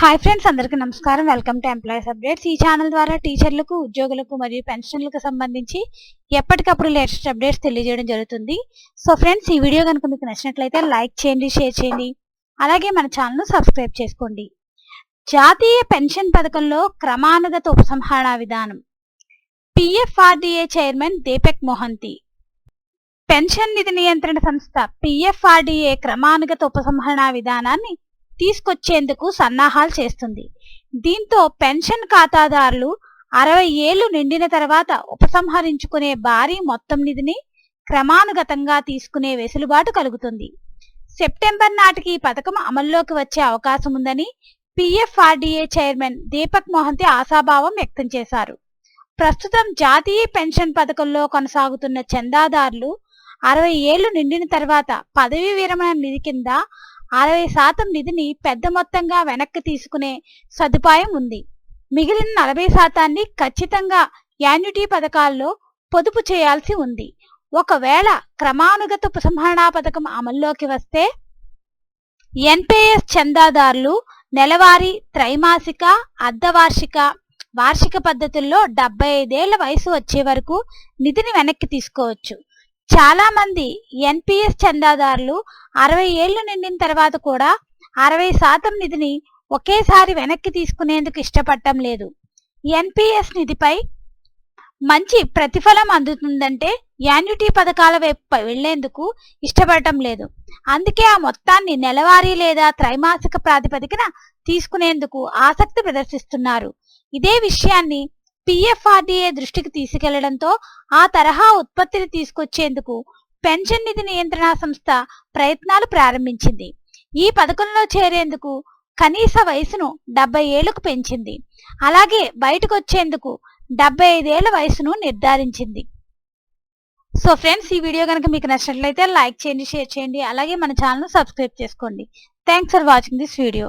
Hi friends అందరికీ నమస్కారం. Welcome to employees updates ఈ ఛానల్ ద్వారా టీచర్లకు ఉద్యోగులకు మరియు పెన్షన్లకు సంబంధించి ఎప్పటికప్పుడు లేటెస్ట్ అప్డేట్స్ తెలియజేయడం జరుగుతుంది. సో ఫ్రెండ్స్ ఈ వీడియో కనుక మీకు నచ్చినట్లయితే లైక్ చేయండి షేర్ చేయండి. అలాగే మన ఛానల్ను సబ్స్క్రైబ్ చేసుకోండి. జాతీయ పెన్షన్ పథకంలో క్రమానుగత ఉపసంహరణ విధానం. PFRDA chairman Deepak Mohanty pension నిధి నియంత్రణ సంస్థ పిఎఫ్ఆర్డిఏ క్రమానుగత ఉపసంహరణ విధానాన్ని తీసుకొచ్చేందుకు సన్నాహాలు చేస్తుంది. దీంతో పెన్షన్ ఖాతాదారులు అరవై ఏళ్ళు నిండిన తర్వాత ఉపసంహరించుకునే భారీ మొత్తం నిధిని క్రమానుగతంగా తీసుకునే వెసులుబాటు కలుగుతుంది. సెప్టెంబర్ నాటికి ఈ పథకం అమల్లోకి వచ్చే అవకాశం ఉందని పిఎఫ్ఆర్డిఏ చైర్మన్ దీపక్ మోహంతి ఆశాభావం వ్యక్తం చేశారు. ప్రస్తుతం జాతీయ పెన్షన్ పథకంలో కొనసాగుతున్న చందాదారులు అరవై ఏళ్ళు నిండిన తర్వాత పదవీ విరమణ నిధి కింద అరవై శాతం నిధిని పెద్ద మొత్తంగా వెనక్కి తీసుకునే సదుపాయం ఉంది. మిగిలిన నలభై శాతాన్ని ఖచ్చితంగా యాన్యుటీ పథకాల్లో పొదుపు చేయాల్సి ఉంది. ఒకవేళ క్రమానుగత ఉపసంహరణ పథకం అమల్లోకి వస్తే ఎన్పిఎస్ చందాదారులు నెలవారీ త్రైమాసిక అర్ధవార్షిక వార్షిక పద్ధతుల్లో డెబ్బై ఐదేళ్ళ వయసు వచ్చే వరకు నిధిని వెనక్కి తీసుకోవచ్చు. చాలా మంది ఎన్పిఎస్ చందాదారులు అరవై ఏళ్ళు నిండిన తర్వాత కూడా అరవై శాతం నిధిని ఒకేసారి వెనక్కి తీసుకునేందుకు ఇష్టపడటం లేదు. ఎన్పిఎస్ నిధిపై మంచి ప్రతిఫలం అందుతుందంటే యాన్యుటీ పథకాల వైపు వెళ్ళేందుకు ఇష్టపడటం లేదు. అందుకే ఆ మొత్తాన్ని నెలవారీ లేదా త్రైమాసిక ప్రాతిపదికన తీసుకునేందుకు ఆసక్తి ప్రదర్శిస్తున్నారు. ఇదే విషయాన్ని పీఎఫ్ఆర్డీఏ దృష్టికి తీసుకెళ్ళడంతో ఆ తరహా ఉత్పత్తిని తీసుకొచ్చేందుకు పెన్షన్ నిధి నియంత్రణ సంస్థ ప్రయత్నాలు ప్రారంభించింది. ఈ పథకంలో చేరేందుకు కనీస వయసును డెబ్బై ఏళ్ళకు పెంచింది. అలాగే బయటకొచ్చేందుకు డెబ్బై ఐదేళ్ళ వయసును నిర్ధారించింది. సో ఫ్రెండ్స్ ఈ వీడియో కనుక మీకు నచ్చినట్లయితే లైక్ చేయండి షేర్ చేయండి అలాగే మన ఛానల్ సబ్స్క్రైబ్ చేసుకోండి. Thanks for watching this video.